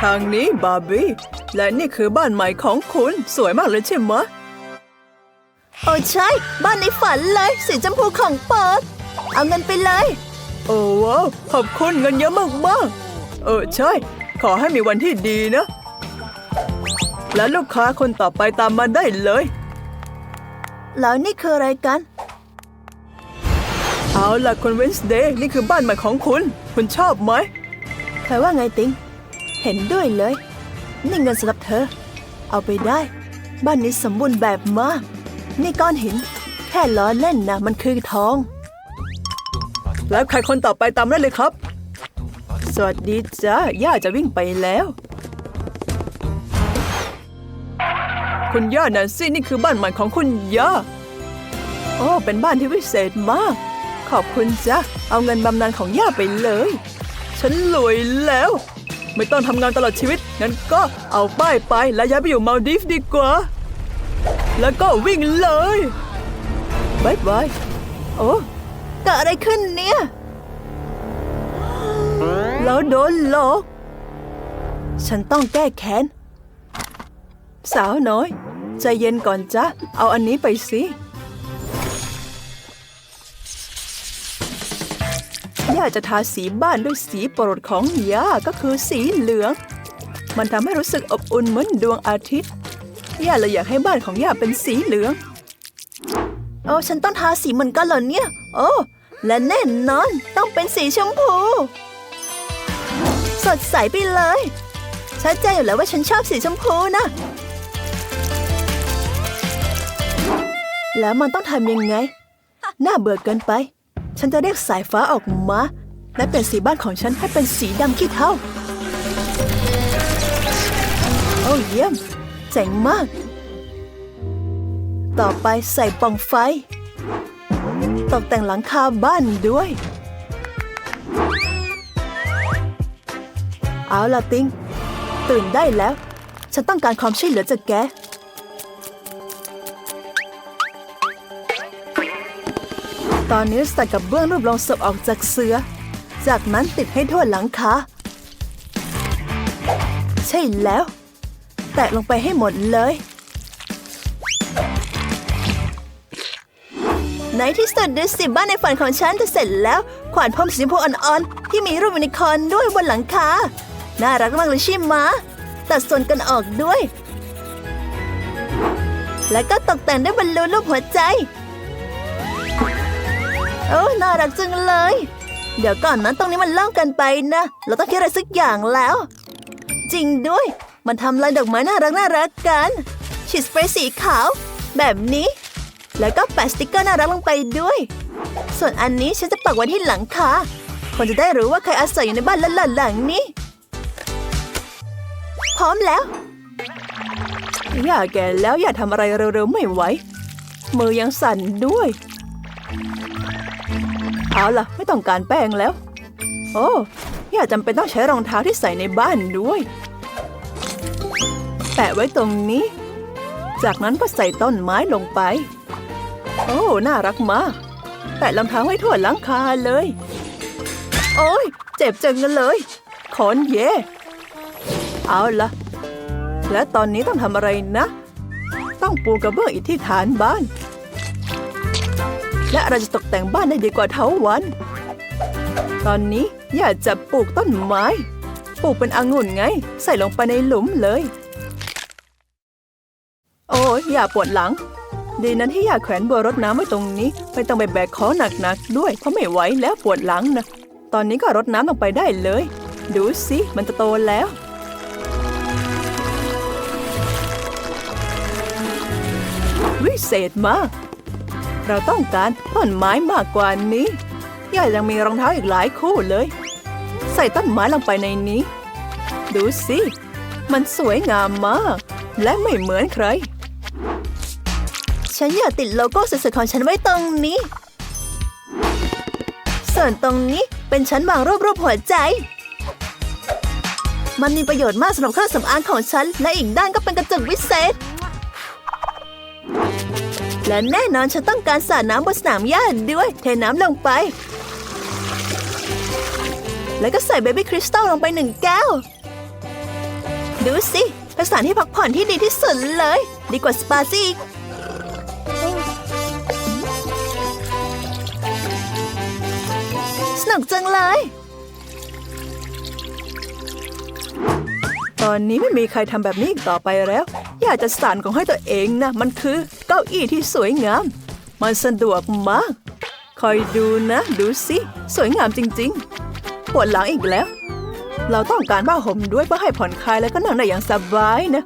ทางนี้บาร์บี้ และนี่คือบ้านใหม่ของคุณ สวยมากเลยใช่ไหมะโอ้ใช่ บ้านในฝันเลยสีชมพูของโปรดเอาเงินไปเลย โอ้ว้าวขอบคุณเงินเยอะมากๆเออใช่ ขอให้มีวันที่ดีนะ และลูกค้าคนต่อไปตามมาได้เลย แล้วนี่คืออะไรกัน เอาล่ะคุณเวนส์เดย์นี่คือบ้านใหม่ของคุณ คุณชอบไหมเธอว่าไงติง เห็นด้วยเลย นี่เงินสำหรับเธอ เอาไปได้ บ้านนี้สมบูรณ์แบบมาก นี่ก้อนหิน แค่ล้อเล่นนะมันคือทอง แล้วใครคนต่อไปตามได้เลยครับ สวัสดีจ้าย่าจะวิ่งไปแล้ว คุณย่านันซี่นี่คือบ้านใหม่ของคุณย่า โอ้ เป็นบ้านที่วิเศษมาก ขอบคุณจ้ะเอาเงินบำนาญของย่าไปเลย ฉันรวยแล้ว ไม่ต้องทำงานตลอดชีวิต งั้นก็เอาป้ายไปแล้วย้ายไปอยู่มาลดีฟดีกว่า แล้วก็วิ่งเลยบายบายโอ้เกิดอะไรขึ้นเนี่ย แล้วโดนหลอกฉันต้องแก้แค้น สาวน้อย ใจเย็นก่อนจ้ะ เอาอันนี้ไปสิ ย่าจะทาสีบ้านด้วยสีโปรดของย่าก็คือสีเหลือง มันทำให้รู้สึกอบอุ่นเหมือนดวงอาทิตย์ย่าเลยอยากให้บ้านของย่าเป็นสีเหลืองโอ้ฉันต้องทาสีเหมือนกันเหรอเนี่ย โอ้และแน่นอนต้องเป็นสีชมพู สดใสไปเลยชัดเจนอยู่แล้วว่าฉันชอบสีชมพูนะแล้วมันต้องทำยังไง น่าเบื่อเกินไป ฉันจะเรียกสายฟ้าออกมา และเปลี่ยนสีบ้านของฉันให้เป็นสีดำขี้เถ้าโอ้เยี่ยม เจ๋งมาก ต่อไปใส่ปล่องไฟ ตกแต่งหลังคาบ้านด้วย เอาล่ะติง ตื่นได้แล้ว ฉันต้องการความช่วยเหลือจากแก ตอนนี้ใส่กับเบื้องรูปลงศพออกจากเสือ จากนั้นติดให้ทั่วหลังคาใช่แล้ว แตะลงไปให้หมดเลย ในที่สุดดูสิบ้านในฝันของฉันจะเสร็จแล้ว ขวานพรมสีชมพูอ่อนๆ ที่มีรูปยูนิคอร์นด้วยบนหลังคา น่ารักมากเลยใช่ไหมะตัดส่วนกันออกด้วย แล้วก็ตกแต่งด้วยบอลลูนรูปหัวใจ โอ้น่ารักจังเลย เดี๋ยวก่อนนะตรงนี้มันโล่งกันไปนะ เราต้องคิดอะไรสักอย่างแล้ว จริงด้วย มันทำลายดอกไม้น่ารักน่ารักกัน ฉีดสเปรย์สีขาว แบบนี้ แล้วก็แปะสติกเกอร์น่ารักลงไปด้วย ส่วนอันนี้ฉันจะปักไว้ที่หลังคาคนจะได้รู้ว่าใครอาศัยอยู่ในบ้านหละหลังนี้ พร้อมแล้ว อย่าแก่แล้วอย่าทำอะไรเร็วๆไม่ไหว มือยังสั่นด้วย เอาล่ะ ไม่ต้องการแป้งแล้ว โอ้ย่าจำเป็นต้องใช้รองเท้าที่ใส่ในบ้านด้วย แปะไว้ตรงนี้ จากนั้นก็ใส่ต้นไม้ลงไป โอ้ น่ารักมาก แปะรองเท้าให้ทั่วหลังคาเลย โอ้ยเจ็บจังเลยขอนเย่เอาล่ะ และตอนนี้ต้องทำอะไรนะ ต้องปูกระเบื้องอีกที่ฐานบ้าน และเราจะตกแต่งบ้านได้ดีกว่าเท้าวัน ตอนนี้อยากจะปลูกต้นไม้ ปลูกเป็นองุ่นไง ใส่ลงไปในหลุมเลย โอ้ยอย่าปวดหลัง ดีนั้นที่อยากแขวนบัวรดน้ำไว้ตรงนี้ ไม่ต้องไปแบกของหนักๆด้วย เพราะไม่ไหวแล้วปวดหลังนะตอนนี้ก็รดน้ำลงไปได้เลย ดูสิมันจะโตแล้ววิเศษมาก เราต้องการต้นไม้มากกว่านี้ย่ายังมีรองเท้าอีกหลายคู่เลย ใส่ต้นไม้ลงไปในนี้ ดูสิ มันสวยงามมาก และไม่เหมือนใคร ฉันอยากติดโลโก้สวยๆของฉันไว้ตรงนี้ ส่วนตรงนี้เป็นชั้นวางรูปรูปหัวใจ มันมีประโยชน์มากสำหรับเครื่องสำอางของฉัน และอีกด้านก็เป็นกระจกวิเศษ และแน่นอนฉันต้องการสาดน้ำบนสนามหญ้าด้วย เทน้ำลงไป แล้วก็ใส่เบบี้คริสตัลลงไปหนึ่งแก้ว ดูสิเป็นสถานที่พักผ่อนที่ดีที่สุดเลย ดีกว่าสปาซิอีกสนุกจังเลย ตอนนี้ไม่มีใครทำแบบนี้อีกต่อไปแล้ว อยากจะสานของให้ตัวเองนะ มันคือเก้าอี้ที่สวยงาม มันสะดวกมาก คอยดูนะ ดูสิ สวยงามจริงๆ ปวดหลังอีกแล้ว เราต้องการผ้าห่มด้วยเพื่อให้ผ่อนคลายแล้วก็นั่งได้อย่างสบายนะ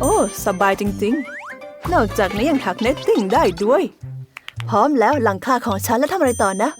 โอ้ สบายจริงๆ นอกจากนี้ยังถักเนตติ้งได้ด้วย พร้อมแล้วหลังคาของฉันแล้วทำอะไรต่อนะ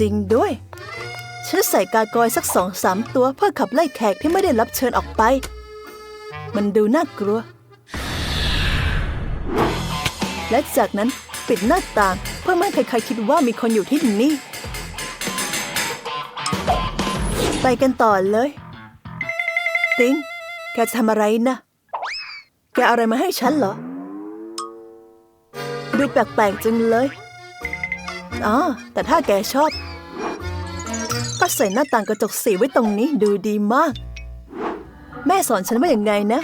จริงด้วย ฉันใส่กากอยสักสองสามตัวเพื่อขับไล่แขกที่ไม่ได้รับเชิญออกไป มันดูน่ากลัว และจากนั้นปิดหน้าต่างเพื่อไม่ให้ใครๆคิดว่ามีคนอยู่ที่นี่ ไปกันต่อเลย ติงแกจะทำอะไรนะ แกเอาอะไรมาให้ฉันเหรอ ดูแปลกๆจังเลยอ๋อแต่ถ้าแกชอบ ก็ใส่หน้าต่างกระจกสีไว้ตรงนี้ดูดีมาก แม่สอนฉันว่าอย่างไงนะ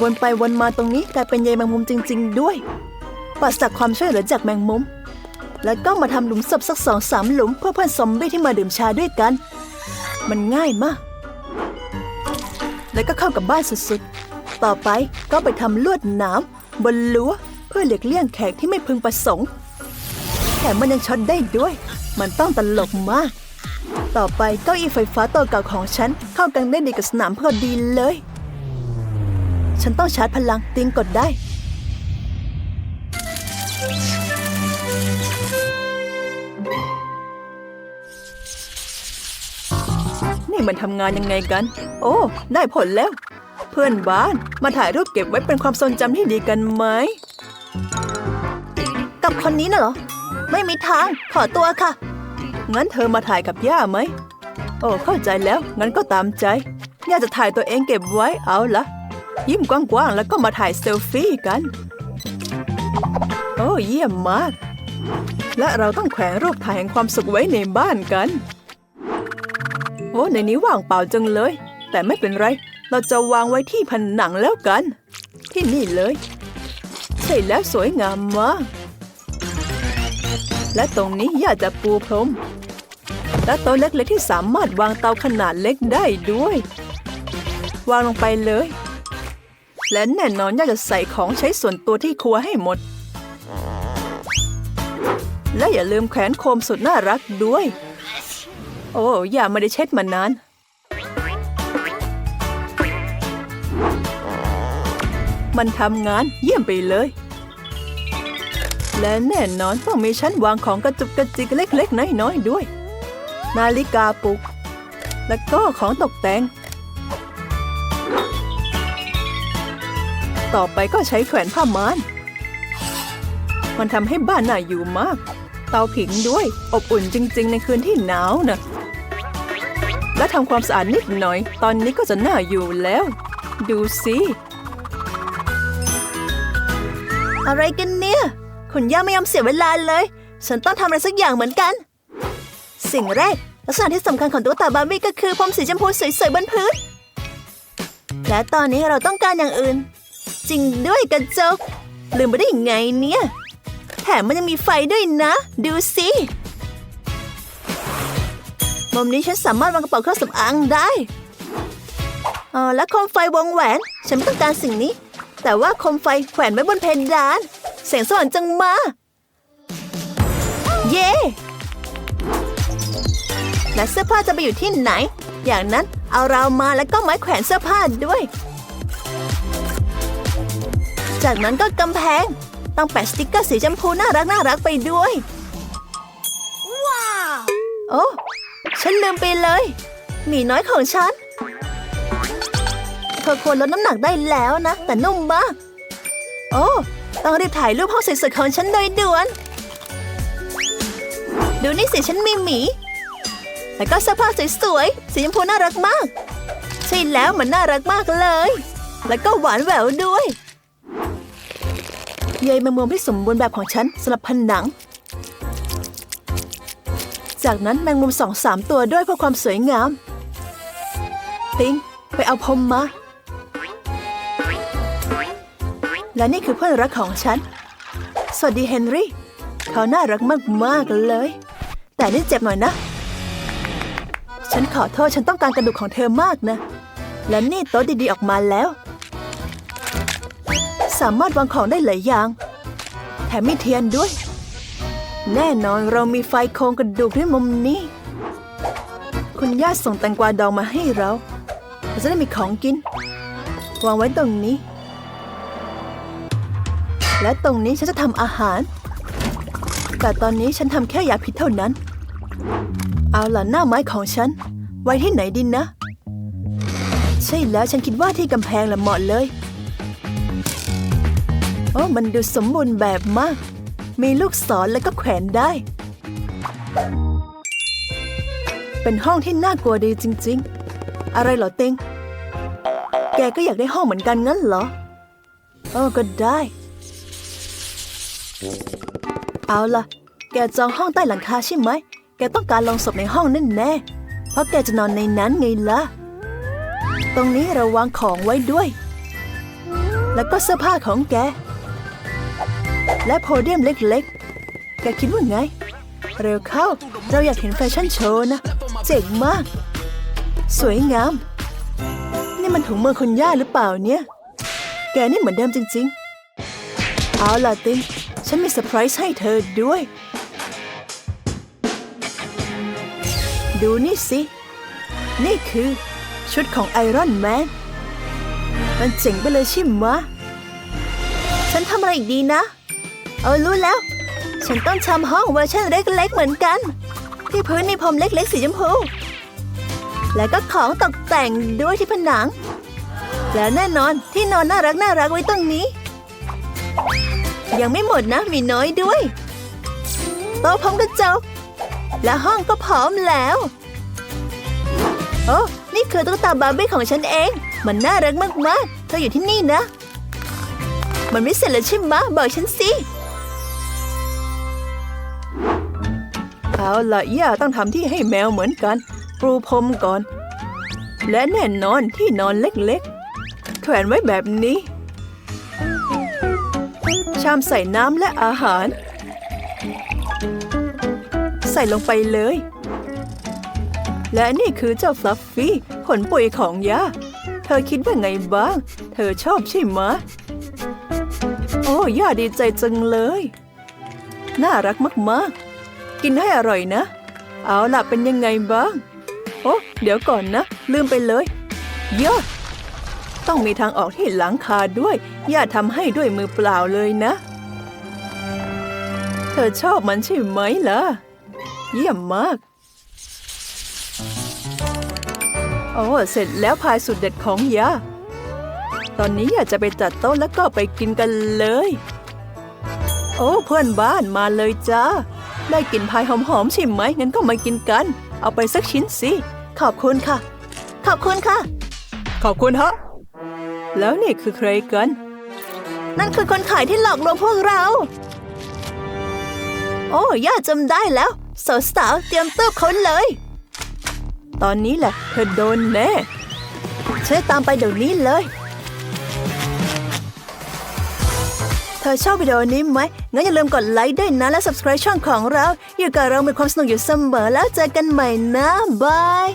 วนไปวนมาตรงนี้กลายเป็นใยแมงมุมจริง ๆ ด้วยปราศจากความช่วยเหลือจากแมงมุม แล้วก็มาทำหลุมศพสักสองสามหลุมเพื่อเพื่อนซอมบี้ที่มาดื่มชาด้วยกัน มันง่ายมาก แล้วก็เข้ากับบ้านสุดๆ ต่อไปก็ไปทำลวดหนามบนรั้วเพื่อหลีกเลี่ยงแขกที่ไม่พึงประสงค์แถมมันยังช็อตได้ด้วย มันต้องตลกมาก ต่อไปเก้าอี้ไฟฟ้าตัวเก่าของฉันเข้ากันได้ดีกับสนามพอดีเลย ฉันต้องชาร์จพลังติงกดได้ นี่มันทำงานยังไงกัน โอ้ ได้ผลแล้ว เพื่อนบ้านมาถ่ายรูปเก็บไว้เป็นความทรงจำที่ดีกันไหม กับคนนี้น่ะเหรอ ไม่มีทาง ขอตัวค่ะ งั้นเธอมาถ่ายกับย่าไหม โอ้เข้าใจแล้ว งั้นก็ตามใจ ย่าจะถ่ายตัวเองเก็บไว้ เอาละยิ้มกว้างๆ แล้วก็มาถ่ายเซลฟี่กัน โอ้เยี่ยมมาก และเราต้องแขวนรูปถ่ายแห่งความสุขไว้ในบ้านกัน โอ้ในนี้ว่างเปล่าจังเลย แต่ไม่เป็นไร เราจะวางไว้ที่ผนังแล้วกัน ที่นี่เลย ใช่แล้วสวยงามมาก และตรงนี้ย่าจะปูพรม และโต๊ะเล็กๆที่สามารถวางเตาขนาดเล็กได้ด้วย วางลงไปเลย และแน่นอนย่าจะใส่ของใช้ส่วนตัวที่ครัวให้หมด และอย่าลืมแขวนโคมสุดน่ารักด้วย โอ้ย่าไม่ได้เช็ดมานานมันทำงานเยี่ยมไปเลย และแน่นอนต้องมีชั้นวางของกระจุกกระจิกเล็กๆน้อยๆด้วย นาฬิกาปลุก และก็ของตกแต่ง ต่อไปก็ใช้แขวนผ้าม่าน มันทำให้บ้านน่าอยู่มาก เตาผิงด้วย อบอุ่นจริง ๆ ในคืนที่หนาวนะและทำความสะอาดนิดหน่อย ตอนนี้ก็จะน่าอยู่แล้ว ดูสิ อะไรกันเนี่ย คุณย่าไม่ยอมเสียเวลาเลย ฉันต้องทำอะไรสักอย่างเหมือนกัน สิ่งแรกลักษณะที่สำคัญของตุ๊กตาบาร์บี้ก็คือผมสีชมพูสวยๆบนพื้น และตอนนี้เราต้องการอย่างอื่น จริงด้วยกระจก ลืมไปได้ยังไงเนี่ย แถมมันยังมีไฟด้วยนะ ดูสิมุมนี้ฉันสามารถวางกระเป๋าเครื่องสำอางได้อ๋อและโคมไฟวงแหวน ฉันไม่ต้องการสิ่งนี้ แต่ว่าโคมไฟแขวนไว้บนเพดาน เสียงสว่างจังมา เย่และเสื้อผ้าจะไปอยู่ที่ไหน อย่างนั้นเอาเราวมาแล้วก็ไม้แขวนเสื้อผ้าด้วย จากนั้นก็กำแพง ต้องแปะสติกเกอร์สีชมพูน่ารักน่ารักไปด้วย ว้าว โอ้ฉันลืมไปเลยหมีน้อยของฉัน เธอควรลดน้ำหนักได้แล้วนะ แต่นุ่มมาก โอ้ ต้องรีบถ่ายรูปห้องสวยๆของฉันโดยด่วน ดูนี่สิฉันมีหมี แล้วก็เสื้อผ้าสวยๆ สีชมพูน่ารักมาก ใช่แล้วมันน่ารักมากเลย แล้วก็หวานแหววด้วยใยแมงมุมที่สมบูรณ์แบบของฉันสำหรับผนัง จากนั้นแมงมุมสองสามตัวด้วยเพื่อความสวยงามติง ไปเอาพรมมา และนี่คือเพื่อนรักของฉัน สวัสดีเฮนรี่ เขาน่ารักมากๆเลย แต่นี่เจ็บหน่อยนะ ฉันขอโทษฉันต้องการกระดูกของเธอมากนะ และนี่โต๊ะดีๆออกมาแล้ว สามารถวางของได้หลายอย่าง แถมมีเทียนด้วย แน่นอนเรามีไฟโครงกระดูกที่มุมนี้ คุณย่าส่งแตงกวาดองมาให้เราเราจะได้มีของกิน วางไว้ตรงนี้ และตรงนี้ฉันจะทำอาหาร แต่ตอนนี้ฉันทำแค่ยาพิษเท่านั้น เอาล่ะหน้าไม้ของฉัน ไว้ที่ไหนดินนะ ใช่แล้วฉันคิดว่าที่กำแพงละเหมาะเลย โอ้มันดูสมบูรณ์แบบมาก มีลูกศรแล้วก็แขวนได้ เป็นห้องที่น่ากลัวดีจริง ๆ อะไรเหรอเต็งแกก็อยากได้ห้องเหมือนกันงั้นเหรอ เออก็ได้ เอาล่ะ แกจองห้องใต้หลังคาใช่ไหม แกต้องการลงศพในห้องนั่นแน่ เพราะแกจะนอนในนั้นไงล่ะ ตรงนี้ราวางของไว้ด้วย แล้วก็เสื้อผ้าของแก และโพเดียมเล็กๆ แกคิดว่าไง เร็วเข้า เราอยากเห็นแฟชั่นโชว์นะ เจ๋งมาก สวยงาม นี่มันถุงมือคุณย่าหรือเปล่าเนี่ย แกนี่เหมือนเดิมจริง ๆ เอาล่ะติน ฉันมีเซอร์ไพรส์ให้เธอด้วย ดูนี่สิ นี่คือ ชุดของไอรอนแมน มันเจ๋งไปเลยใช่ไหมะฉันทำอะไรอีกดีนะ เออรู้แล้ว ฉันต้องทำห้องเวอร์ชันเล็กๆเหมือนกัน ที่พื้นมีพรมเล็กๆสีชมพู แล้วก็ของตกแต่งด้วยที่ผนัง และแน่นอนที่นอนน่ารักน่ารักไว้ตรงนี้ ยังไม่หมดนะมีน้อยด้วยโต๊ะพร้อมกระจกและห้องก็พร้อมแล้ว โอ้ นี่คือตุ๊กตาบาร์บี้ของฉันเอง มันน่ารักมากๆ เธออยู่ที่นี่นะ มันไม่เสร็จแล้วใช่ไหมบอกฉันสิ เอาละย่าต้องทำที่ให้แมวเหมือนกัน ปรูพรมก่อน และแน่นอนที่นอนเล็กๆ แขวนไว้แบบนี้ ชามใส่น้ำและอาหาร ใส่ลงไปเลย และนี่คือเจ้าฟลัฟฟี่ผลปุยของยาเธอคิดว่าไงบ้าง เธอชอบใช่ไหมโอ้ย่าดีใจจังเลย น่ารักมากๆ กินให้อร่อยนะ เอาล่ะเป็นยังไงบ้าง โอ้เดี๋ยวก่อนนะ ลืมไปเลยเยอะ ต้องมีทางออกที่หลังคาด้วยย่าทำให้ด้วยมือเปล่าเลยนะ เธอชอบมันใช่ไหมล่ะ เยี่ยมมาก โอ้เสร็จแล้วพายสุดเด็ดของย่าตอนนี้อยากจะไปจัดโต๊ะแล้วก็ไปกินกันเลย โอ้เพื่อนบ้านมาเลยจ้า ได้กลินพายหอมๆใช่ไหมงั้นก็มากินกัน เอาไปสักชิ้นสิ ขอบคุณค่ะ ขอบคุณค่ะ ขอบคุณฮะ แล้วนี่คือใครกัน นั่นคือคนขายที่หลอกลวงพวกเรา โอ้ย่าจำได้แล้วสาวๆเตรียมตืบเขาเลย ตอนนี้แหละเธอโดนแน่ช่วยตามไปเดี๋ยวนี้เลย เธอชอบวิดีโอนี้ไหม งั้นอย่าลืมกดไลค์ด้วยนะ และ subscribe ช่องของเรา อยู่กับเรามีความสนุกอยู่เสมอแล้วเจอกันใหม่นะ บาย